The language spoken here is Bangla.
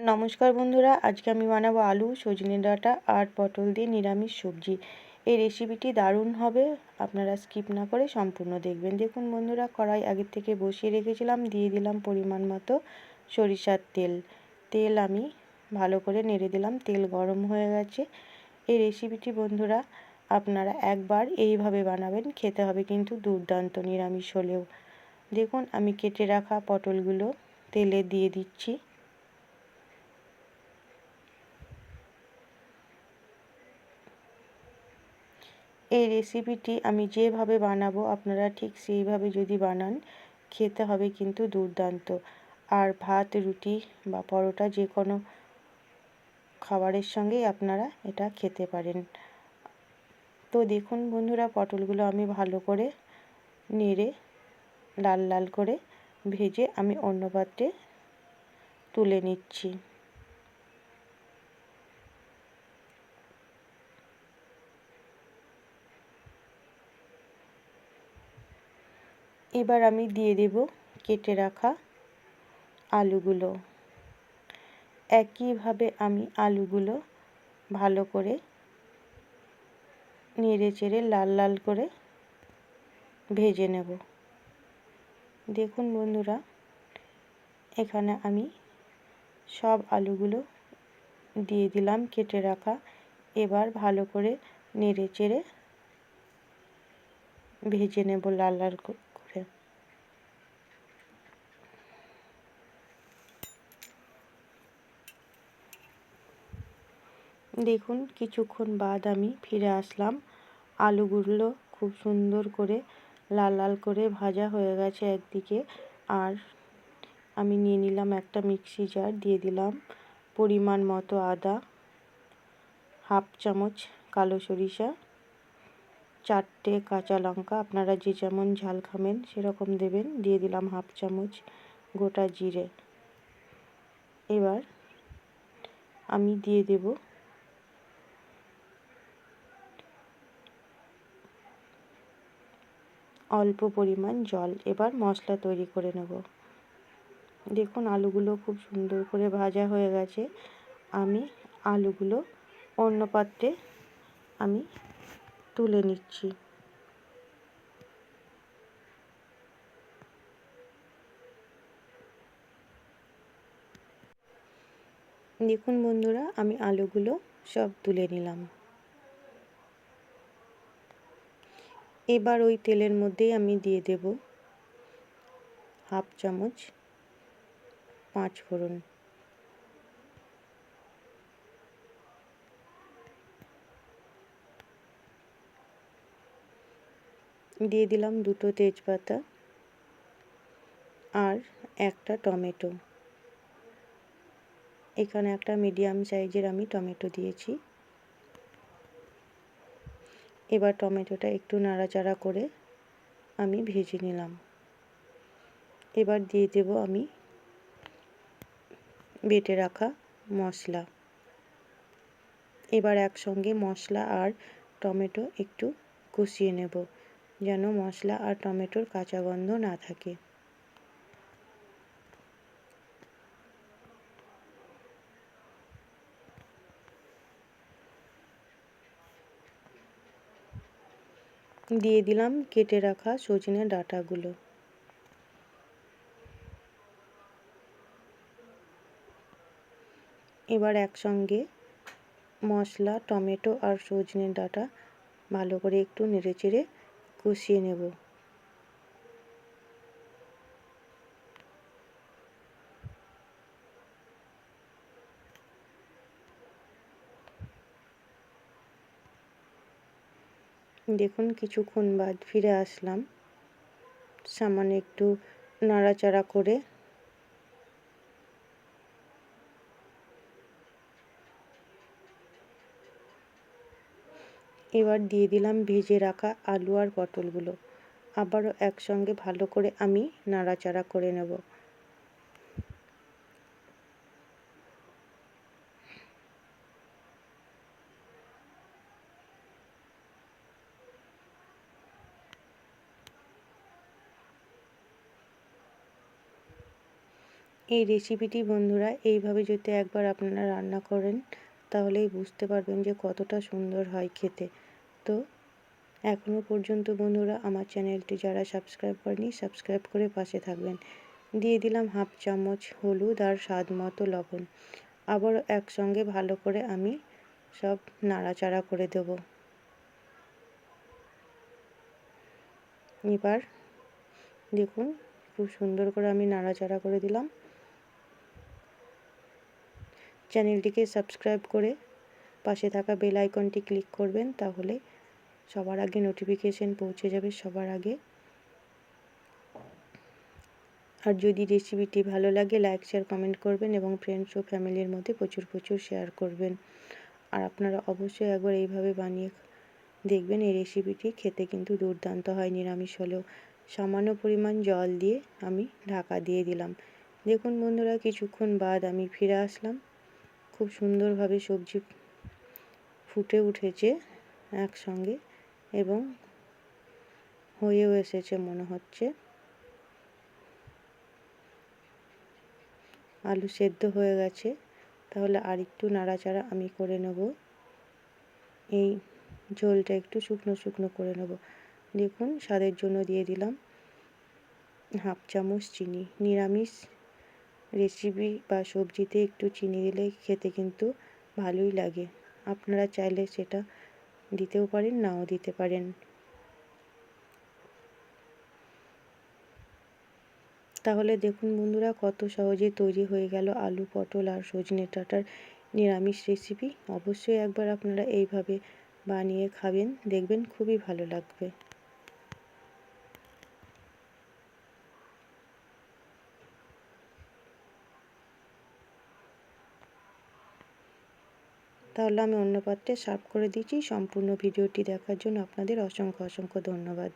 নমস্কার বন্ধুরা, আজকে আমি বানাবো আলু, সজনে ডাঁটা আর পটল দিয়ে নিরামিষ সবজি। এই রেসিপিটি দারুণ হবে, আপনারা স্কিপ না করে সম্পূর্ণ দেখবেন। দেখুন বন্ধুরা, কড়াই আগের থেকে বসিয়ে রেখেছিলাম, দিয়ে দিলাম পরিমাণ মতো সরিষার তেল। তেল আমি ভালো করে নেড়ে দিলাম, তেল গরম হয়ে গেছে। এই রেসিপিটি বন্ধুরা, আপনারা একবার এইভাবে বানাবেন, খেতে হবে কিন্তু দুর্দান্ত নিরামিষ হলেও। দেখুন, আমি কেটে রাখা পটলগুলো তেলে দিয়ে দিচ্ছি। এই রেসিপিটি আমি যেভাবে বানাবো, আপনারা ঠিক সেইভাবে যদি বানান, খেতে হবে কিন্তু দুর্দান্ত। আর ভাত, রুটি বা পরোটা যে কোনো খাবারের সঙ্গেই আপনারা এটা খেতে পারেন। তো দেখুন বন্ধুরা, পটলগুলো আমি ভালো করে নেড়ে, লাল লাল করে ভেজে আমি অন্য পাত্রে তুলে নিচ্ছি। এবার আমি দিয়ে দেব কেটে রাখা আলুগুলো। একইভাবে আমি আলুগুলো ভালো করে নেড়ে চেড়ে লাল লাল করে ভেজে নেব। দেখুন বন্ধুরা, এখানে আমি সব আলুগুলো দিয়ে দিলাম কেটে রাখা। এবার ভালো করে নেড়ে চেড়ে ভেজে নেব লাল লাল দেখুন, কিছুক্ষণ বাদ আমি ফিরে আসলাম। আলুগুলো খুব সুন্দর করে লাল লাল করে ভাজা হয়ে গেছে একদিকে। আর আমি নিয়ে নিলাম একটা মিক্সি জার দিয়ে দিলাম পরিমাণ মতো আদা, হাফ চামচ কালো সরিষা, চারটে কাঁচা লঙ্কা। আপনারা যে যেমন ঝাল খাবেন সেরকম দেবেন। দিয়ে দিলাম হাফ চামচ গোটা জিরে। এবার আমি দিয়ে দেব অল্প পরিমাণ জল। এবার মশলা তৈরি করে নেব। দেখুন, আলুগুলো খুব সুন্দর করে ভাজা হয়ে গেছে। আমি আলুগুলো অন্য পাত্রে আমি তুলে নিচ্ছি। দেখুন বন্ধুরা, আমি আলুগুলো সব তুলে নিলাম। এবার ওই তেলের মধ্যেই আমি দিয়ে দেব হাফ চামচ পাঁচ ফোড়ন। দিয়ে দিলাম দুটো তেজপাতা আর একটা টমেটো। এখানে একটা মিডিয়াম সাইজের আমি টমেটো দিয়েছি। এবার টমেটোটা একটু নাড়াচাড়া করে আমি ভেজে নিলাম। এবার দিয়ে দেব আমি বেটে রাখা মশলা। এবার একসঙ্গে মশলা আর টমেটো একটু কষিয়ে নেব, যেন মশলা আর টমেটোর কাঁচা গন্ধ না থাকে। দিয়ে দিলাম কেটে রাখা সজনে ডাটাগুলো। এবার একসঙ্গে মশলা, টমেটো আর সজনে ডাটা ভালো করে একটু নেড়েচেড়ে কষিয়ে নেব। দেখুন, কিছুক্ষণ বাদ ফিরে আসলাম। সামান্য একটু নাড়াচাড়া করে। এবার দিয়ে দিলাম ভেজে রাখা আলু আর পটলগুলো। আবারও একসঙ্গে ভালো করে আমি নাড়াচাড়া করে নেব। এই রেসিপিটি বন্ধুরা, এইভাবে যদি একবার আপনারা রান্না করেন, তাহলেই বুঝতে পারবেন যে কতটা সুন্দর হয় খেতে। তো এখনও পর্যন্ত বন্ধুরা, আমার চ্যানেলটি যারা সাবস্ক্রাইব করেনি সাবস্ক্রাইব করে পাশে থাকবেন। দিয়ে দিলাম হাফ চামচ হলুদ আর স্বাদ মতো লবণ। আবার একসঙ্গে ভালো করে আমি সব নাড়াচাড়া করে দেব। এবার দেখুন, খুব সুন্দর করে আমি নাড়াচাড়া করে দিলাম। চ্যানেলটিকে সাবস্ক্রাইব করে পাশে থাকা বেল আইকনটি ক্লিক করবেন তাহলে সবার আগে নোটিফিকেশন পৌঁছে যাবে সবার আগে। আর যদি রেসিপিটি ভালো লাগে, লাইক, শেয়ার, কমেন্ট করবেন এবং ফ্রেন্ডস ও ফ্যামিলির মধ্যে প্রচুর প্রচুর শেয়ার করবেন। আর আপনারা অবশ্যই একবার এইভাবে বানিয়ে দেখবেন, এই রেসিপিটি খেতে কিন্তু দুর্দান্ত হয় নিরামিষ হলেও। সামান্য পরিমাণ জল দিয়ে আমি ঢাকা দিয়ে দিলাম। দেখুন বন্ধুরা, কিছুক্ষণ বাদ আমি ফিরে আসলাম। খুব সুন্দরভাবে সবজি ফুটে উঠেছে একসঙ্গে এবং হয়েও এসেছে মনে হচ্ছে। আলু সেদ্ধ হয়ে গেছে, তাহলে আর একটু নাড়াচাড়া আমি করে নেব। এই ঝোলটা একটু শুকনো শুকনো করে নেব। দেখুন, স্বাদের জন্য দিয়ে দিলাম হাফ চামচ চিনি, নিরামিষ রেসিপি বা সবজিতে একটু চিনি দিলে খেতে কিন্তু ভালোই লাগে। আপনারা চাইলে সেটা দিতেও পারেন, নাও দিতে পারেন। তাহলে দেখুন বন্ধুরা, কত সহজে তৈরি হয়ে গেল আলু, পটল আর সজনে ডাঁটার নিরামিষ রেসিপি অবশ্যই একবার আপনারা এইভাবে বানিয়ে খাবেন, দেখবেন খুবই ভালো লাগবে। তাহলে আমি অন্য পাত্রে সার্ভ করে দিচ্ছি। সম্পূর্ণ ভিডিওটি দেখার জন্য আপনাদের অসংখ্য অসংখ্য ধন্যবাদ।